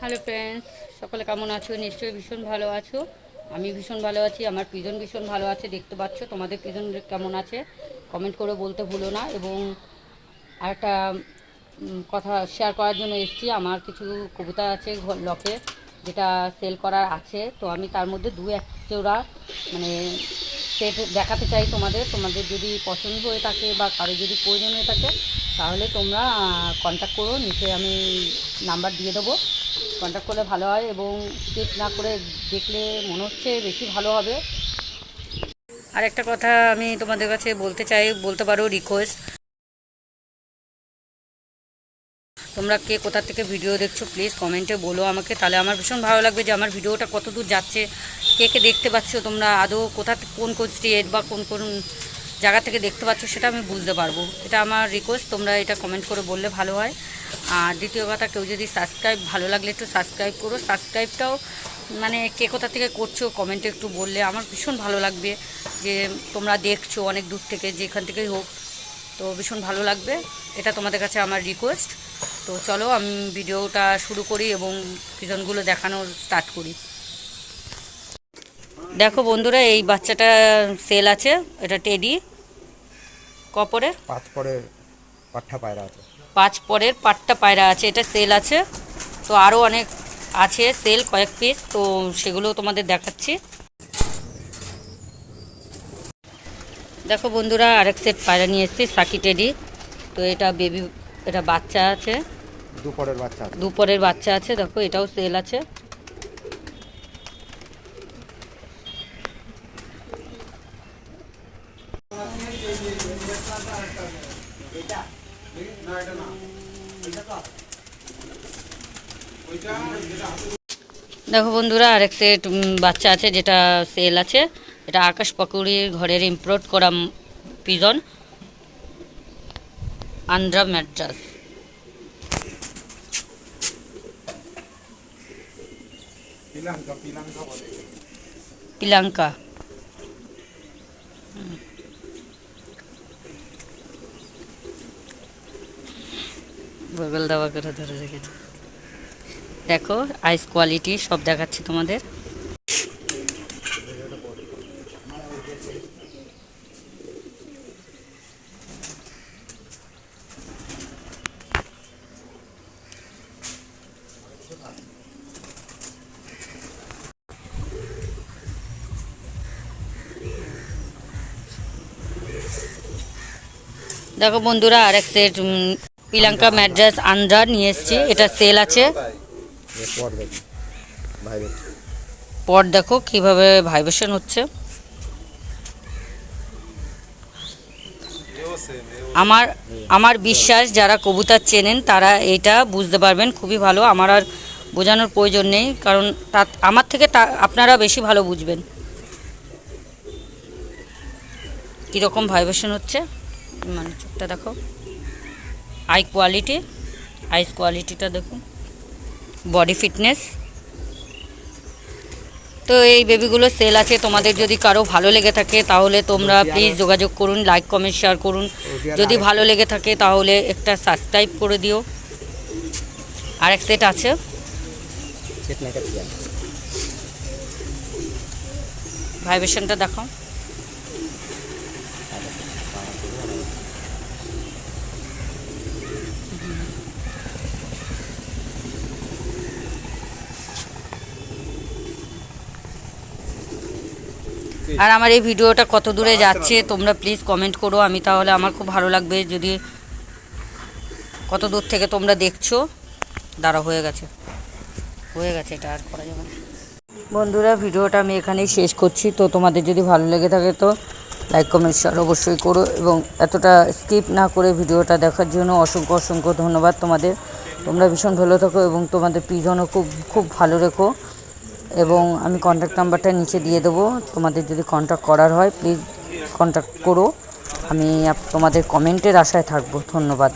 Hello friends সকলে কেমন আছো? নিশ্চয়ই ভীষণ ভালো আছো। আমি ভীষণ ভালো আছি, আমার প্রিজন ভীষণ ভালো আছে, দেখতে পাচ্ছ। তোমাদের প্রিজন কেমন আছে? কমেন্ট করে বলতে ভুলো না এবং আরেকটা কথা শেয়ার করার জন্য এসেছি। আমার কিছু কবিতা আছে লকে যেটা সেল করার আছে। তো আমি তার মধ্যে দু এক জোড়া মানে সেট দেখাতে চাই তোমাদের। তোমাদের যদি পছন্দ হয়ে থাকে বা কারও যদি প্রয়োজন হয়ে থাকে, তাহলে তোমরা কন্ট্যাক্ট করো। নিচে আমি নাম্বার দিয়ে দেবো। কন্ট্যাক্ট করলে ভালো হয় এবং স্কিপ না করে দেখলে মনে হচ্ছে বেশি ভালো হবে। আর একটা কথা আমি তোমাদের কাছে বলতে চাই, বলতে পারো রিকোয়েস্ট তোমরা কে কোথা থেকে ভিডিও দেখছ প্লিজ কমেন্টে বলো আমাকে। তাহলে আমার ভীষণ ভালো লাগবে যে আমার ভিডিওটা কত দূর যাচ্ছে, কে কে দেখতে পাচ্ছ তোমরা, আদৌ কোথা, কোন কোন স্টেট বা কোন কোন জায়গা থেকে দেখতে পাচ্ছ সেটা আমি বুঝতে পারব। এটা আমার রিকোয়েস্ট তোমরা এটা কমেন্ট করে বললে ভালো হয়। আর দ্বিতীয় কথা, কেউ যদি সাবস্ক্রাইব ভালো লাগলে একটু সাবস্ক্রাইব করো। সাবস্ক্রাইবটাও মানে কে কোথা থেকে করছ কমেন্টে একটু বললে আমার ভীষণ ভালো লাগবে যে তোমরা দেখছ অনেক দূর থেকে, যেখান থেকেই হোক। তো ভীষণ ভালো লাগবে। এটা তোমাদের কাছে আমার রিকোয়েস্ট তো চলো, আমি ভিডিওটা শুরু করি এবং পিজনগুলো দেখানোর স্টার্ট করি। দেখো বন্ধুরা, এই বাচ্চাটা সেল আছে, এটা টেডি কপরের? পাঁচ পরে পাঠা পায়রা আছে। পাঁচ পরের পাট্টা পায়রা আছে এটা সেল আছে। তো আরও অনেক আছে সেল কয়েক পিস তো সেগুলো তোমাদের দেখাচ্ছি। দেখো বন্ধুরা আরেক সেট পায়রা নিয়ে এসেছি সাকি টেডি। তো এটা বেবি এটা বাচ্চা আছে। দুপরের বাচ্চা আছে। দুপরের বাচ্চা আছে দেখো এটাও সেল আছে। দেখো বন্ধুরা আরেক সেট বাচ্চা আছে যেটা সেল আছে। এটা আকাশ পাকুড়ির ঘরের ইম্পোর্ট করা পিজন। আন্দ্রা ম্যাট্রাস। পিলাঙ্কা পিলাঙ্কা বলে পিলাঙ্কা বগল দাবা করে ধরে রেখেছে। দেখো আইস কোয়ালিটি সব দেখাচ্ছি তোমাদের। দেখো বন্ধুরা আরেক সেট উম, পিলাঙ্কা ম্যাড্রাস আন্ডার নিয়ে এসেছি। এটা সেল আছে। পর দেখো কীভাবে ভাইব্রেশন হচ্ছে। আমার আমার বিশ্বাস, যারা কবুতর চেনেন, তারা এটা বুঝতে পারবেন, খুবই ভালো। আমার আর বোঝানোর প্রয়োজন নেই, কারণ তা, আমার থেকে তা, আপনারা বেশি ভালো বুঝবেন। কীরকম ভাইব্রেশন হচ্ছে? মানে চোখটা দেখো। আই কোয়ালিটি আইস কোয়ালিটিটা দেখুন। বডি ফিটনেস তো এই বেবিগুলো সেল আছে। তোমাদের যদি কারও ভালো লেগে থাকে তাহলে তোমরা প্লিজ যোগাযোগ করুন লাইক কমেন্ট শেয়ার করুন। যদি ভালো লেগে থাকে তাহলে একটা সাবস্ক্রাইব করে দিও। আর এক সেট আছে ভাইব্রেশনটা দেখো আর আমার এই ভিডিওটা কত দূরে যাচ্ছে, তোমরা প্লিজ কমেন্ট করো, আমি তাহলে আমার খুব ভালো লাগবে যদি কত দূর থেকে তোমরা দেখছ। দাঁড়া, হয়ে গেছে। হয়ে গেছে এটা, আর করা যাবে না। বন্ধুরা, ভিডিওটা আমি এখানেই শেষ করছি। তো তোমাদের যদি ভালো লেগে থাকে তো লাইক কমেন্ট শেয়ার অবশ্যই করো এবং এতটা স্কিপ না করে ভিডিওটা দেখার জন্য অসংখ্য অসংখ্য ধন্যবাদ তোমাদের। তোমরা ভীষণ ভালো থাকো এবং তোমাদের পিজনও খুব খুব ভালো রেখো। এবং আমি কন্ট্যাক্ট নাম্বারটা নিচে দিয়ে দেবো। তোমাদের যদি কন্ট্যাক্ট করার হয় প্লিজ কন্ট্যাক্ট করো। আমি তোমাদের কমেন্টের আশায় থাকব। ধন্যবাদ।